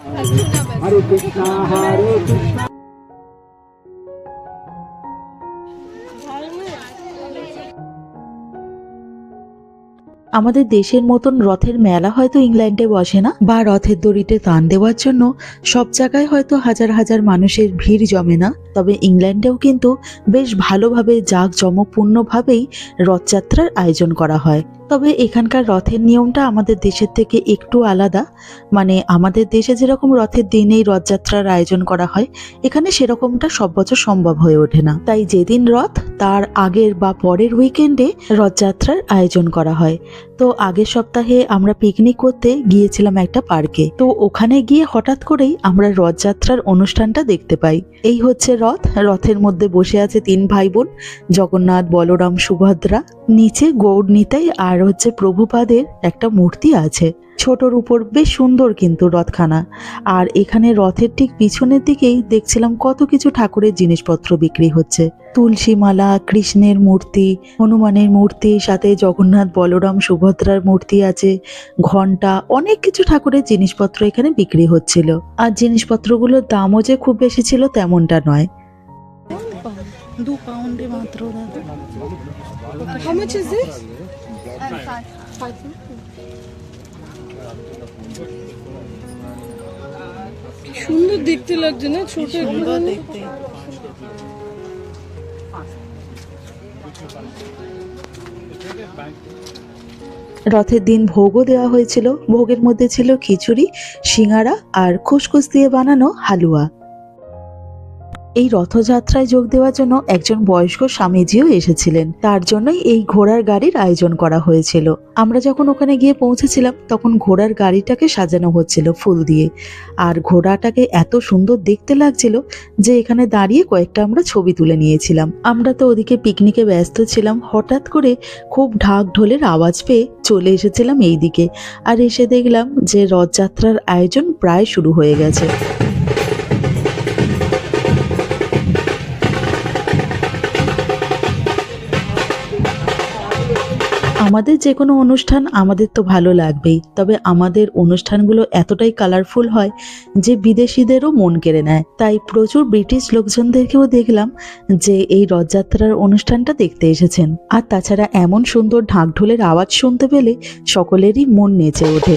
হরে Krishna. আমাদের দেশের মতন রথের মেলা হয়তো ইংল্যান্ডে বসে না, বা রথের দড়িতে তান দেওয়ার জন্য সব জায়গায় হয়তো হাজার হাজার মানুষের ভিড় জমে না তবে ইংল্যান্ডেও কিন্তু বেশ ভালোভাবে জাঁকজমকপূর্ণভাবেই রথযাত্রার আয়োজন করা হয়। তবে এখানকার রথের নিয়মটা আমাদের দেশের থেকে একটু আলাদা। মানে আমাদের দেশে যেরকম রথের দিনেই রথযাত্রার আয়োজন করা হয়, এখানে সেরকমটা সব বছর সম্ভব হয়ে ওঠে না। তাই যেদিন রথ, তার আগের বা পরের উইকেন্ডে রথযাত্রার আয়োজন করা হয়। তো আগের সপ্তাহে আমরা পিকনিক করতে গিয়েছিলাম একটা পার্কে। তো ওখানে গিয়ে হঠাৎ করেই আমরা রথযাত্রার অনুষ্ঠানটা দেখতে পাই। এই হচ্ছে রথ, রথের মধ্যে বসে আছে তিন ভাই বোন জগন্নাথ, বলরাম, সুভদ্রা। নিচে গৌড় নিতাই আর হচ্ছে প্রভুপাদের একটা মূর্তি আছে। ছোটর উপর বেশ সুন্দর কিন্তু রথখানা। আর এখানে রথের ঠিক পিছনের দিকেই দেখছিলাম কত কিছু ঠাকুরের জিনিসপত্র বিক্রি হচ্ছে। তুলসী মালা কৃষ্ণের মূর্তি হনুমানের মূর্তি সাথে জগন্নাথ বলরাম সুভদ্রার মূর্তি আছে ঘণ্টা অনেক কিছু ঠাকুরের জিনিসপত্র এখানে বিক্রি হচ্ছিল। আর জিনিসপত্রগুলোর দামও যে খুব বেশি ছিল তেমনটা নয়। দু পাউন্ডে মাত্র How much is this? কি সুন্দর দেখতে লাগছে না? ছোট সুন্দর দেখতে। রথের দিন ভোগও দেওয়া হয়েছিল। ভোগের মধ্যে ছিল খিচুড়ি সিঙ্গারা আর খুসখুস দিয়ে বানানো হালুয়া। এই রথযাত্রায় যোগ দেওয়ার জন্য একজন বয়স্ক স্বামীজিও এসেছিলেন। তার জন্যই এই ঘোড়ার গাড়ির আয়োজন করা হয়েছিল। আমরা যখন ওখানে গিয়ে পৌঁছেছিলাম, তখন ঘোড়ার গাড়িটাকে সাজানো হচ্ছিল ফুল দিয়ে। আর ঘোড়াটাকে এত সুন্দর দেখতে লাগছিল যে এখানে দাঁড়িয়ে কয়েকটা আমরা ছবি তুলে নিয়েছিলাম। আমরা তো ওদিকে পিকনিকে ব্যস্ত ছিলাম। হঠাৎ করে খুব ঢাক ঢোলের আওয়াজ পেয়ে চলে এসেছিলাম এই দিকে আর এসে দেখলাম যে রথযাত্রার আয়োজন প্রায় শুরু হয়ে গেছে। আমাদের যে কোনো অনুষ্ঠান আমাদের তো ভালো লাগবেই, তবে আমাদের অনুষ্ঠানগুলো এতটাই কালারফুল হয় যে বিদেশিদেরও মন কেড়ে নেয়। তাই প্রচুর ব্রিটিশ লোকজনদেরকেও দেখলাম যে এই রথযাত্রার অনুষ্ঠানটা দেখতে এসেছেন। আর তাছাড়া এমন সুন্দর ঢাকঢোলের আওয়াজ শুনতে পেলে সকলেরই মন নেচে ওঠে।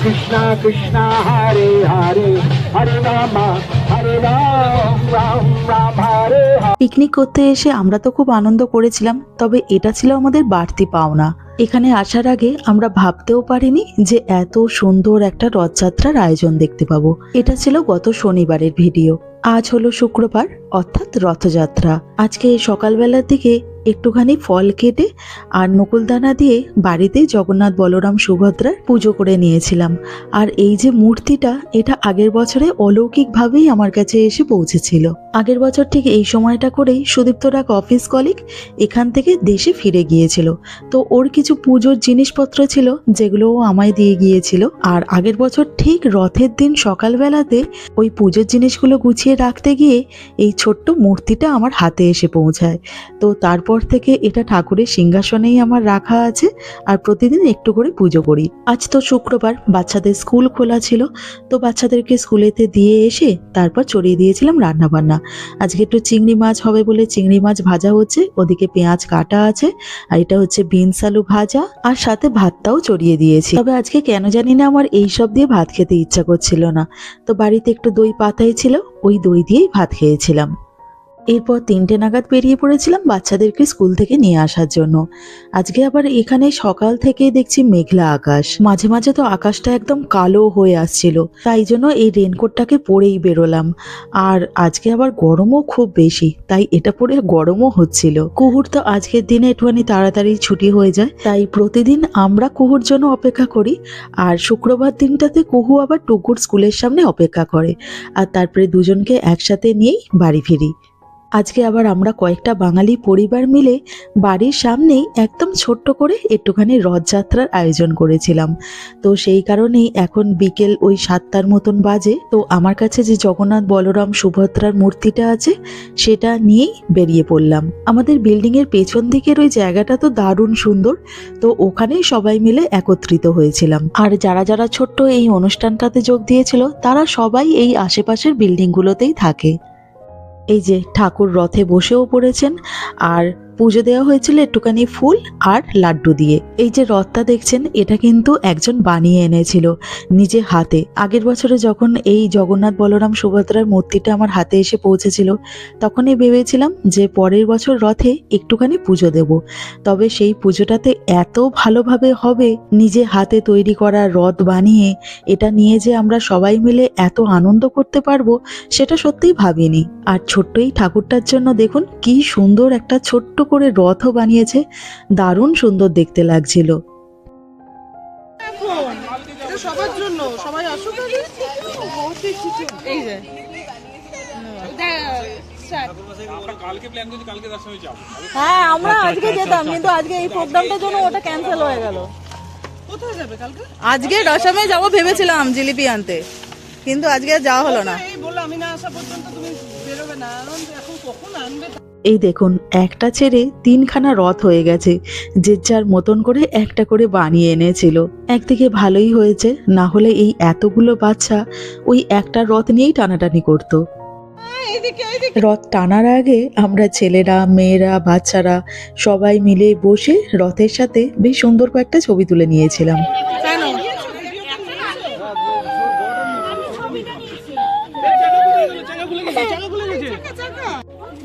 Krishna, Krishna Hare Hare, Hare Rama, Hare Ram, Ram Ram, Hare Hare. Picnic করতে এসে আমরা তো খুব আনন্দ করেছিলাম তবে এটা ছিল আমাদের বাড়তি পাওনা। এখানে আসার আগে আমরা ভাবতেও পারিনি যে এত সুন্দর একটা রথযাত্রার আয়োজন দেখতে পাবো। এটা ছিল গত শনিবারের ভিডিও। আজ হলো শুক্রবার অর্থাৎ রথযাত্রা। আজকে সকালবেলার দিকে একটুখানি ফল কেটে আর নকুলদানা দিয়ে বাড়িতে জগন্নাথ বলরাম সুভদ্রার পুজো করে নিয়েছিলাম। আর এই যে মূর্তিটা, এটা আগের বছরে অলৌকিকভাবেই আমার কাছে এসে পৌঁছেছিল। আগের বছর ঠিক এই সময়টা করেই সুদীপ্তর এক অফিস কলিগ এখান থেকে দেশে ফিরে গিয়েছিল। তো ওর কিছু পুজোর জিনিসপত্র ছিল যেগুলো ও আমায় দিয়ে গিয়েছিল। আর আগের বছর ঠিক রথের দিন সকালবেলাতে ওই পুজোর জিনিসগুলো গুছিয়ে রাখতে গিয়ে এই ছোট্ট মূর্তিটা আমার হাতে এসে পৌঁছায়। তো তারপর থেকে এটা ঠাকুরের সিংহাসনেই আমার রাখা আছে আর প্রতিদিন একটু করে পুজো করি। আজ তো শুক্রবার, বাচ্চাদের স্কুল খোলা ছিল, তো বাচ্চাদেরকে স্কুলেতে দিয়ে এসে তারপর চড়িয়ে দিয়েছিলাম রান্না বান্না আজকে একটু চিংড়ি মাছ হবে বলে চিংড়ি মাছ ভাজা হচ্ছে, ওদিকে পেঁয়াজ কাটা আছে, আর এটা হচ্ছে বিনস আলু ভাজা, আর সাথে ভাতটাও চড়িয়ে দিয়েছি। তবে আজকে কেন জানি না আমার এই সব দিয়ে ভাত খেতে ইচ্ছা করছিল না। তো বাড়িতে একটু দই পাতাই ছিল, ওই দই দিয়েই ভাত খেয়েছিলাম। এরপর তিনটে নাগাদ বেরিয়ে পড়েছিলাম বাচ্চাদেরকে স্কুল থেকে নিয়ে আসার জন্য। আজকে আবার এখানে সকাল থেকে দেখছি মেঘলা আকাশ। মাঝে মাঝে তো আকাশটা একদম কালো হয়ে আসছিল, তাই জন্য এই রেনকোটটাকে পরেই বেরোলাম। আর আজকে আবার গরমও খুব বেশি, তাই এটা পরে গরমও হচ্ছিল। কুহুর তো আজকের দিনে একটুখানি তাড়াতাড়ি ছুটি হয়ে যায়, তাই প্রতিদিন আমরা কুহুর জন্য অপেক্ষা করি। আর শুক্রবার দিনটাতে কুহু আবার টুকুর স্কুলের সামনে অপেক্ষা করে। আর তারপরে দুজনকে একসাথে নিয়েই বাড়ি ফিরি। আজকে আবার আমরা কয়েকটা বাঙালি পরিবার মিলে বাড়ির সামনেই একদম ছোট্ট করে একটুখানি রথযাত্রার আয়োজন করেছিলাম। তো সেই কারণেই এখন বিকেল ওই সাতটার মতন বাজে। তো আমার কাছে যে জগন্নাথ বলরাম সুভদ্রার মূর্তিটা আছে, সেটা নিয়েই বেরিয়ে পড়লাম। আমাদের বিল্ডিংয়ের পেছন দিকের ওই জায়গাটা তো দারুণ সুন্দর। তো ওখানেই সবাই মিলে একত্রিত হয়েছিলাম। আর যারা যারা ছোট্ট এই অনুষ্ঠানটাতে যোগ দিয়েছিল, তারা সবাই এই আশেপাশের বিল্ডিংগুলোতেই থাকে। এই যে ঠাকুর রথে বসেও পড়েছেন আর পুজো দেওয়া হয়েছিল একটুখানি ফুল আর লাড্ডু দিয়ে। এই যে রথটা দেখছেন, এটা কিন্তু একজন বানিয়ে এনেছিল নিজে হাতে। আগের বছরে যখন এই জগন্নাথ বলরাম সুভদ্রার মূর্তিটা আমার হাতে এসে পৌঁছেছিল, তখনই ভেবেছিলাম যে পরের বছর রথে একটুখানি পুজো দেব। তবে সেই পুজোটাতে এত ভালোভাবে হবে, নিজে হাতে তৈরি করা রথ বানিয়ে, এটা নিয়ে যে আমরা সবাই মিলে এত আনন্দ করতে পারব, সেটা সত্যিই ভাবিনি। আর ছোট্ট এই ঠাকুরটার জন্য দেখুন, কি সুন্দর একটা ছোট্ট করে রথও বানিয়েছে। দারুণ সুন্দর দেখতে লাগছিল। সবার জন্য সবাই আসুক এই যে। হ্যাঁ আমরা আজকে যেতাম কিন্তু আজকে এই প্রোগ্রামটার জন্য ওটা ক্যান্সেল হয়ে গেল। কোথায় আজকে রসমে যাব ভেবেছিলাম জিলিপি আনতে কিন্তু আজকে আর যাওয়া হলো না। এই আমি না আসা পর্যন্ত তুমি বেরোবে না। এখন কখন আনবে এই দেখুন একটা ছেড়ে তিনখানা রথ হয়ে গেছে যে যার মতন করে একটা করে বানিয়ে এনেছিল। একদিকে ভালোই হয়েছে না হলে এই এতগুলো বাচ্চা ওই একটা রথ নিয়েই টানাটানি করতো। এইদিকে এইদিকে। রথ টানার আগে আমরা ছেলেরা মেয়েরা বাচ্চারা সবাই মিলে বসে রথের সাথে বেশ সুন্দর কয়েকটা ছবি তুলে নিয়েছিলাম।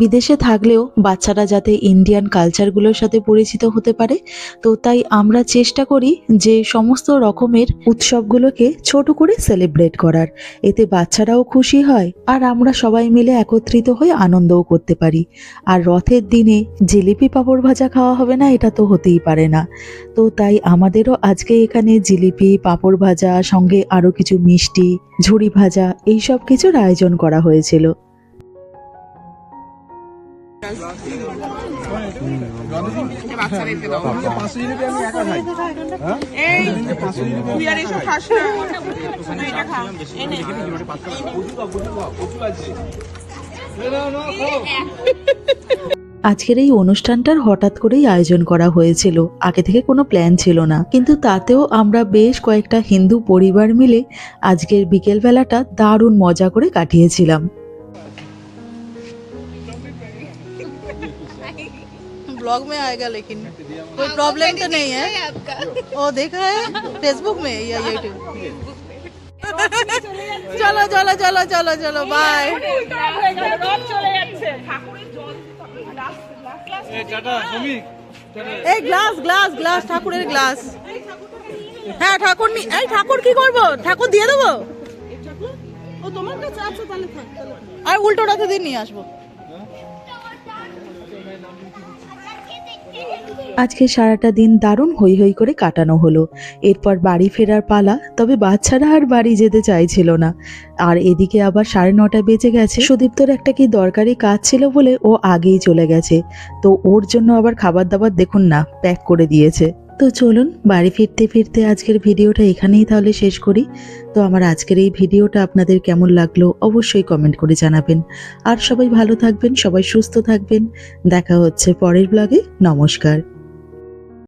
বিদেশে থাকলেও বাচ্চারা যাতে ইন্ডিয়ান কালচারগুলোর সাথে পরিচিত হতে পারে, তো তাই আমরা চেষ্টা করি যে সমস্ত রকমের উৎসবগুলোকে ছোট করে সেলিব্রেট করার। এতে বাচ্চারাও খুশি হয় আর আমরা সবাই মিলে একত্রিত হয়ে আনন্দও করতে পারি। আর রথের দিনে জিলিপি পাঁপড় ভাজা খাওয়া হবে না, এটা তো হতেই পারে না। তো তাই আমাদেরও আজকে এখানে জিলিপি, পাঁপড় ভাজা, সঙ্গে আরও কিছু মিষ্টি ঝুড়ি ভাজা এই সব কিছুর আয়োজন করা হয়েছিল এই আজকের এই অনুষ্ঠানটার হঠাৎ করেই আয়োজন করা হয়েছিল আগে থেকে কোনো প্ল্যান ছিল না কিন্তু তাতেও আমরা বেশ কয়েকটা হিন্দু পরিবার মিলে আজকের বিকেলবেলাটা দারুণ মজা করে কাটিয়েছিলাম ब्लॉग में आएगा लेकिन कोई प्रॉब्लम तो नहीं है वो देखा है फेसबुक में या यूट्यूब চলো চলো চলো চলো চলো বাই এই গ্লাস গ্লাস গ্লাস ঠাকুরের গ্লাস। হ্যাঁ ঠাকুর এই ঠাকুর কি করব? ঠাকুর দিয়ে দেবো। আর উল্টোটাতে দিয়ে নিয়ে আসব। আজকে সারাটা দিন দারুণ হই হই করে কাটানো হলো। এরপর বাড়ি ফেরার পালা, তবে বাচ্চারা আর বাড়ি যেতে চাইছিল না। আর এদিকে আবার সাড়ে নটা বেজে গেছে। সুদীপ্তর একটা কি দরকারি কাজ ছিল বলে ও আগেই চলে গেছে। তো ওর জন্য আবার খাবার দাবার দেখুন না, প্যাক করে দিয়েছে। তো চলুন বাড়ি ফিরতে ফিরতে আজকের ভিডিওটা এখানেই তাহলে শেষ করি। তো আমার আজকের এই ভিডিওটা আপনাদের কেমন লাগল অবশ্যই কমেন্ট করে জানাবেন। আর সবাই ভালো থাকবেন, সবাই সুস্থ থাকবেন। দেখা হচ্ছে পরের ব্লগে নমস্কার।